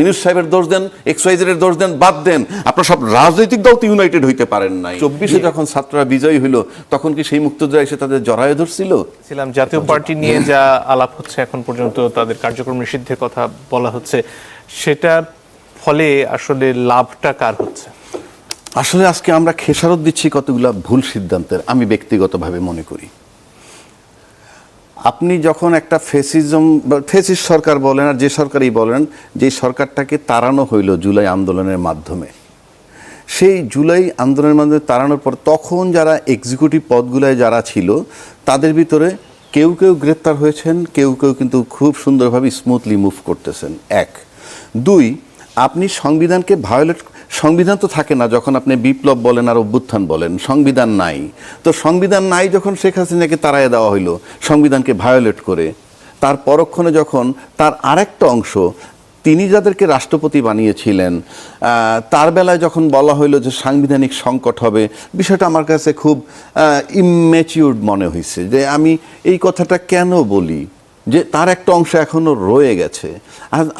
ইউনুস সাহেবের দোষ দেন এক্সওয়াইজের দোষ দেন বাদ দেন। আপনার সব রাজনৈতিক দল তো ইউনাইটেড হইতে পারেন নাই। চব্বিশে যখন ছাত্ররা বিজয়ী হইল তখন কি সেই মুক্তযোদ্ধা এসে তাদের জড়ায় ধরছিল? ছিলাম জাতীয় পার্টি নিয়ে যা আলাপ হচ্ছে এখন পর্যন্ত তাদের কার্যক্রম নিষিদ্ধের কথা বলা হচ্ছে। সেটার ফলে আসলে লাভটা কার হচ্ছে? আসলে আজকে আমরা খেসারত দিচ্ছি কতগুলা ভুল সিদ্ধান্তের আমি ব্যক্তিগতভাবে মনে করি। আপনি যখন একটা ফেসিজম ফেসিস সরকার বলেন আর যে সরকারই বলেন, যে সরকারটাকে তাড়ানো হইল জুলাই আন্দোলনের মাধ্যমে, সেই জুলাই আন্দোলনের মাধ্যমে তাড়ানোর পর তখন যারা এক্সিকিউটিভ পদগুলোয় যারা ছিল, তাদের ভিতরে কেউ কেউ গ্রেপ্তার হয়েছেন, কেউ কেউ কিন্তু খুব সুন্দরভাবে স্মুথলি মুভ করতেছেন। এক। দুই, আপনি সংবিধানকে ভায়োলেট সংবিধান তো থাকে না যখন আপনি বিপ্লব বলেন আর অভ্যুত্থান বলেন, সংবিধান নাই। তো সংবিধান নাই যখন শেখ হাসিনাকে তাড়াইয়া দেওয়া হইল, সংবিধানকে ভায়োলেট করে, তার পরক্ষণে যখন তার আরেকটা অংশ, তিনি যাদেরকে রাষ্ট্রপতি বানিয়েছিলেন তার বেলায় যখন বলা হইল যে সাংবিধানিক সংকট হবে, বিষয়টা আমার কাছে খুব ইমেচিউর্ড মনে হয়েছে যে আমি এই কথাটা কেন বলি? যে তার একটা অংশ এখনও রয়ে গেছে।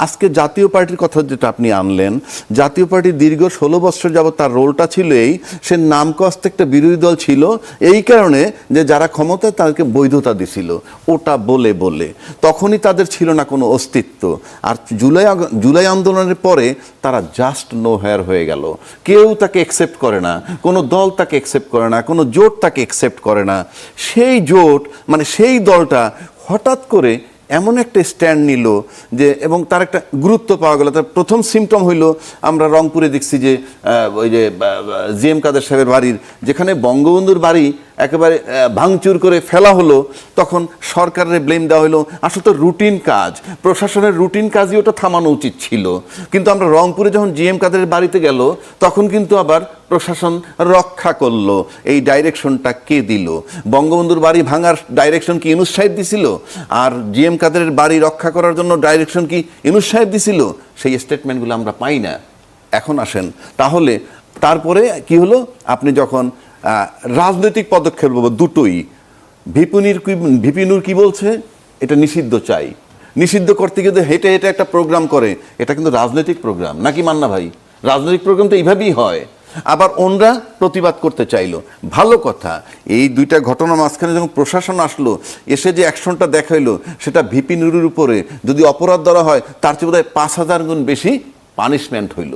আজকে জাতীয় পার্টির কথা যেটা আপনি আনলেন, জাতীয় পার্টি দীর্ঘ ষোলো বছর যাবত তার রোলটা ছিল এই সে নামকস্ত একটা বিরোধী দল ছিল, এই কারণে যে যারা ক্ষমতায় তাদেরকে বৈধতা দিছিল, ওটা বলে বলে। তখনই তাদের ছিল না কোনো অস্তিত্ব। আর জুলাই জুলাই আন্দোলনের পরে তারা জাস্ট নো হেয়ার হয়ে গেল। কেউ তাকে একসেপ্ট করে না, কোনো দল তাকে একসেপ্ট করে না, কোনো জোট তাকে একসেপ্ট করে না। সেই জোট মানে সেই দলটা হঠাৎ করে এমন একটা স্ট্যান্ড নিল যে, এবং তার একটা গুরুত্ব পাওয়া গেল। তার প্রথম সিমটম হইল, আমরা রংপুরে দেখছি যে ওই যে জি এম কাদের সাহেবের বাড়ির, যেখানে বঙ্গবন্ধুর বাড়ি একেবারে ভাঙচুর করে ফেলা হলো, তখন সরকারের ব্লেম দেওয়া হলো। আসলে তো রুটিন কাজ। প্রশাসনের রুটিন কাজই ওটা থামানো উচিত ছিল। কিন্তু আমরা রংপুরে যখন জি এম কাদের বাড়িতে গেল, তখন কিন্তু আবার প্রশাসন রক্ষা করল। এই ডাইরেকশনটা কে দিল? বঙ্গবন্ধুর বাড়ি ভাঙার ডাইরেকশন কি ইনুস সাহেব দিছিল? আর জিএম কাদের বাড়ি রক্ষা করার জন্য ডাইরেকশন কি ইনুস সাহেব দিছিল? সেই স্টেটমেন্টগুলো আমরা পাই না। এখন আসেন। তাহলে, তারপরে কি হলো? আপনি যখন রাজনৈতিক পদক্ষেপ বলব দুটোই। ভিপুনির ভিপিনুর কি বলছে? এটা নিষিদ্ধ চাই। নিষিদ্ধ করতে গিয়ে হেঁটে হেঁটে একটা প্রোগ্রাম করে। এটা কিন্তু রাজনৈতিক প্রোগ্রাম নাকি মান্না ভাই? রাজনৈতিক প্রোগ্রাম তো এইভাবেই হয়। আবার ওনরা প্রতিবাদ করতে চাইলো। ভালো কথা। এই দুইটা ঘটনা মাঝখানে যখন প্রশাসন আসলো, এসে যে অ্যাকশনটা দেখাইলো, সেটা ভিপি নুরুর উপরে। যদি অপরাধ ধরা হয়, তার চেয়ে বোধহয় পাঁচ হাজার গুণ বেশি পানিশমেন্ট হইল।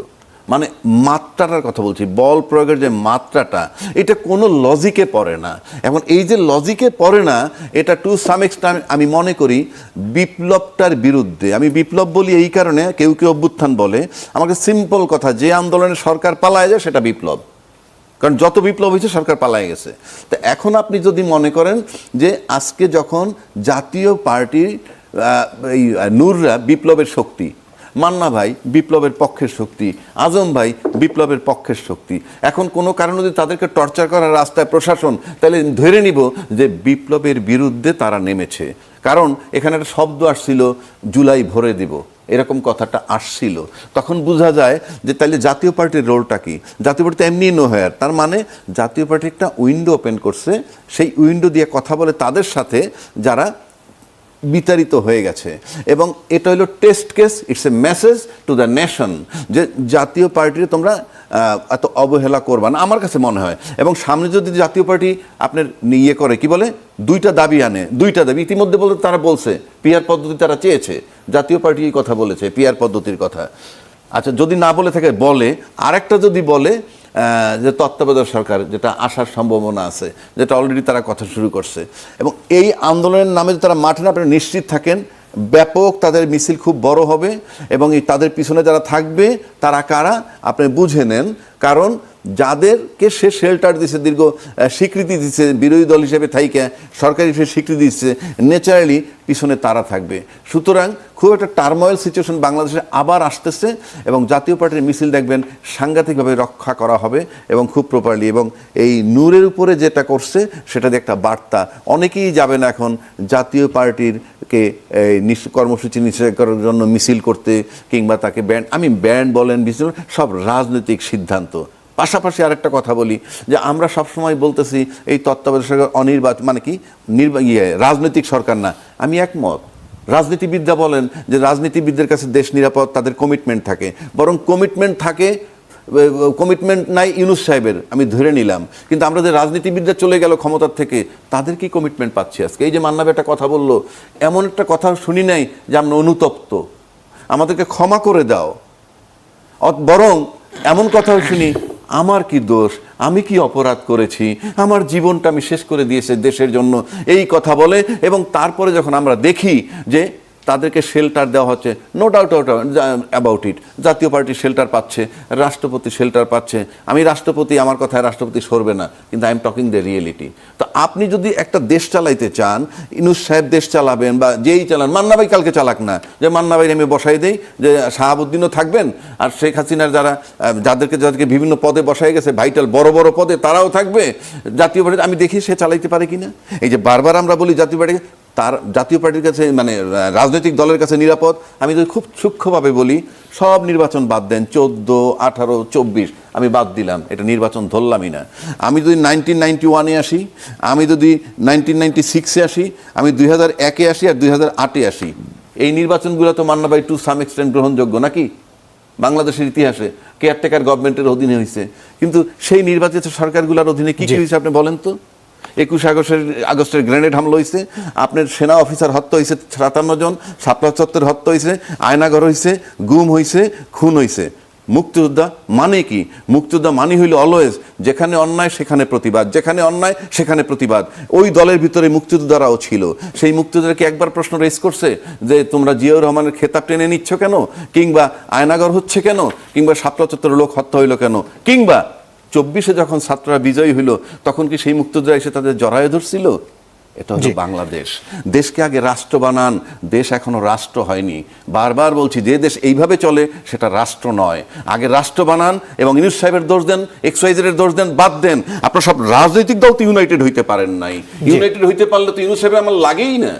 মানে মাত্রাটার কথা বলছি, বল প্রয়োগের যে মাত্রাটা, এটা কোনো লজিকে পড়ে না। এখন এই যে লজিকে পড়ে না, এটা টু সাম এক্সটেন্ট আমি মনে করি বিপ্লবটার বিরুদ্ধে। আমি বিপ্লব বলি এই কারণে, কেউ কেউ অভ্যুত্থান বলে। আমাকে সিম্পল কথা, যে আন্দোলনে সরকার পালায় যায়, সেটা বিপ্লব। কারণ যত বিপ্লব হয়েছে, সরকার পালায় গেছে। তো এখন আপনি যদি মনে করেন যে আজকে যখন জাতীয় পার্টির এই নূররা বিপ্লবের শক্তি মান্না ভাই বিপ্লবের পক্ষের শক্তি, আজম ভাই বিপ্লবের পক্ষের শক্তি। এখন কোনো কারণে যদি তাদেরকে টর্চার করার রাস্তায় প্রশাসন, তাহলে ধরে নিব যে বিপ্লবের বিরুদ্ধে তারা নেমেছে। কারণ এখানে একটা শব্দ আসছিল, জুলাই ভরে দিব। এরকম কথাটা আসছিল। তখন বোঝা যায় যে তাহলে জাতীয় পার্টির রোলটা কি? জাতীয় পার্টি এমনি নো হেয়ার তার মানে জাতীয় পার্টি একটা উইন্ডো ওপেন করছে। সেই উইন্ডো দিয়ে কথা বলে তাদের সাথে যারা বিতাড়িত হয়ে গেছে। এবং এটা হলো test case it's a message to the nation যে জাতীয় পার্টির তোমরা এত অবহেলা করবা না, আমার কাছে মনে হয়। এবং সামনে যদি জাতীয় পার্টি আপনার ইয়ে করে, কি বলে? দুইটা দাবি আনে, দুইটা দাবি। ইতিমধ্যে বলতে তারা বলছে পিয়ার পদ্ধতি তারা চেয়েছে। জাতীয় পার্টি এই কথা বলেছে পিয়ার পদ্ধতির কথা। আচ্ছা যদি না বলে থাকে, বলে। আরেকটা যদি বলে যে তত্ত্বাবধায়ক সরকার, যেটা আসার সম্ভাবনা আছে, যেটা অলরেডি তারা কথা শুরু করছে। এবং এই আন্দোলনের নামে যদি তারা মাঠে না আপনারা নিশ্চিত থাকেন, ব্যাপক তাদের মিছিল খুব বড় হবে এবং এই তাদের পিছনে যারা থাকবে, তারা কারা? আপনি বুঝে নেন। কারণ যাদেরকে সে শেল্টার দিচ্ছে দীর্ঘ স্বীকৃতি দিচ্ছে বিরোধী দল হিসেবে থাইকে সরকারি হিসেবে স্বীকৃতি দিচ্ছে ন্যাচারালি পিছনে তারা থাকবে। সুতরাং খুব একটা টার্ময়েল সিচুয়েশন বাংলাদেশে আবার আসতেছে এবং জাতীয় পার্টির মিছিল দেখবেন সাংঘাতিকভাবে রক্ষা করা হবে এবং খুব প্রপারলি এবং এই নূরের উপরে যেটা করছে সেটা একটা বার্তা। অনেকেই যাবেন এখন জাতীয় পার্টির কে কর্মসূচি নিষেধ করার জন্য মিছিল করতে কিংবা তাকে ব্যান্ড আমি ব্যান্ড বলেন মিছিল বলেন, সব রাজনৈতিক সিদ্ধান্ত। পাশাপাশি আরেকটা কথা বলি, যে আমরা সবসময় বলতেছি, এই তত্ত্বাবধায়ক সরকার অনির্বাচন মানে কি, নির্বা ইয়ে রাজনৈতিক সরকার না। আমি একমত। রাজনীতিবিদরা বলেন যে রাজনীতিবিদদের কাছে দেশ নিরাপদ, তাদের কমিটমেন্ট থাকে। বরং কমিটমেন্ট থাকে কমিটমেন্ট নাই ইউনুস সাহেবের, আমি ধরে নিলাম। কিন্তু আমরা যে রাজনীতিবিদরা চলে গেল ক্ষমতার থেকে, তাদের কি কমিটমেন্ট পাচ্ছি আজকে? এই যে মান্নাবে একটা কথা বলল, এমন একটা কথা শুনি নাই যে আমরা অনুতপ্ত। আমাদেরকে ক্ষমা করে দাও। বরং এমন কথাও শুনি, আমার কি দোষ? আমি কি অপরাধ করেছি? আমার জীবনটা আমি শেষ করে দিয়েছে দেশের জন্য। এই কথা বলে এবং তারপরে যখন আমরা দেখি যে তাদেরকে শেল্টার দেওয়া হচ্ছে। নো ডাউট অ্যাবাউট ইট জাতীয় পার্টি শেল্টার পাচ্ছে, রাষ্ট্রপতি শেল্টার পাচ্ছে। আমি রাষ্ট্রপতি, আমার কথায় রাষ্ট্রপতি সরবে না, কিন্তু I am talking the reality তো আপনি যদি একটা দেশ চালাইতে চান, ইনুস সাহেব দেশ চালাবেন বা যেই চালান, মান্না ভাই কালকে চালাক না, যে মান্না ভাই আমি বসাই দেই, যে শাহাবুদ্দিনও থাকবেন, আর শেখ হাসিনার যারা যাদেরকে যাদেরকে বিভিন্ন পদে বসাই গেছে ভাইটাল বড় বড় পদে, তারাও থাকবে। জাতীয় পার্টি, আমি দেখি সে চালাইতে পারে কিনা। এই যে বারবার আমরা বলি জাতীয় পার্টি তার জাতীয় পার্টির কাছে মানে রাজনৈতিক দলের কাছে নিরাপদ। আমি যদি খুব সূক্ষ্মভাবে বলি সব নির্বাচন বাদ দেন চোদ্দ আঠারো চব্বিশ আমি বাদ দিলাম। এটা নির্বাচন ধরলামই না। আমি যদি নাইনটিন নাইনটি ওয়ানে আসি আমি যদি নাইনটিন নাইনটি সিক্সে আসি আমি দুই হাজার একে আসি আর দুই হাজার আটে আসি। এই নির্বাচনগুলো তো Manna by to some extent গ্রহণযোগ্য নাকি? বাংলাদেশের ইতিহাসে কেয়ারটেকার গভর্নমেন্টের অধীনে হয়েছে কিন্তু সেই নির্বাচিত সরকারগুলোর অধীনে কি কি হয়েছে আপনি বলেন তো? একুশে আগস্টের আগস্টের গ্রেনেড হামলা হয়েছে আপনার সেনা অফিসার হত্যা হয়েছে সাতান্ন জন সাতলা চত্বর হত্যা হয়েছে আয়নাঘর হয়েছে গুম হয়েছে খুন হয়েছে মুক্তিযোদ্ধা মানে কি? মুক্তিযোদ্ধা মানে হইল অলওয়েজ যেখানে অন্যায়, সেখানে প্রতিবাদ। যেখানে অন্যায়, সেখানে প্রতিবাদ। ওই দলের ভিতরে মুক্তিযোদ্ধারাও ছিল। সেই মুক্তিযোদ্ধাকে একবার প্রশ্ন রেস করছে? যে তোমরা জিয়াউর রহমানের খেতাব টেনে নিচ্ছ কেন? কিংবা আয়নাগর হচ্ছে কেন? কিংবা সাতলা চত্বরের লোক হত্যা হইল কেন? কিংবা চব্বিশে যখন ছাত্ররা বিজয়ী হইল তখন কি সেই মুক্তিযোদ্ধা এসে তাদের জড়ায় ধরছিল? এটা হলো বাংলাদেশ। দেশকে আগে রাষ্ট্র বানান দেশ এখনও রাষ্ট্র হয়নি। বারবার বলছি যে দেশ এইভাবে চলে সেটা রাষ্ট্র নয়। আগে রাষ্ট্র বানান এবং ইউনুস সাহেবের দোষ দেন এক্সওয়াইজের দোষ দেন বাদ দেন। আপনার সব রাজনৈতিক দল তো ইউনাইটেড হইতে পারেন নাই। ইউনাইটেড হইতে পারলে তো ইউনুস সাহেবের আমার লাগেই না।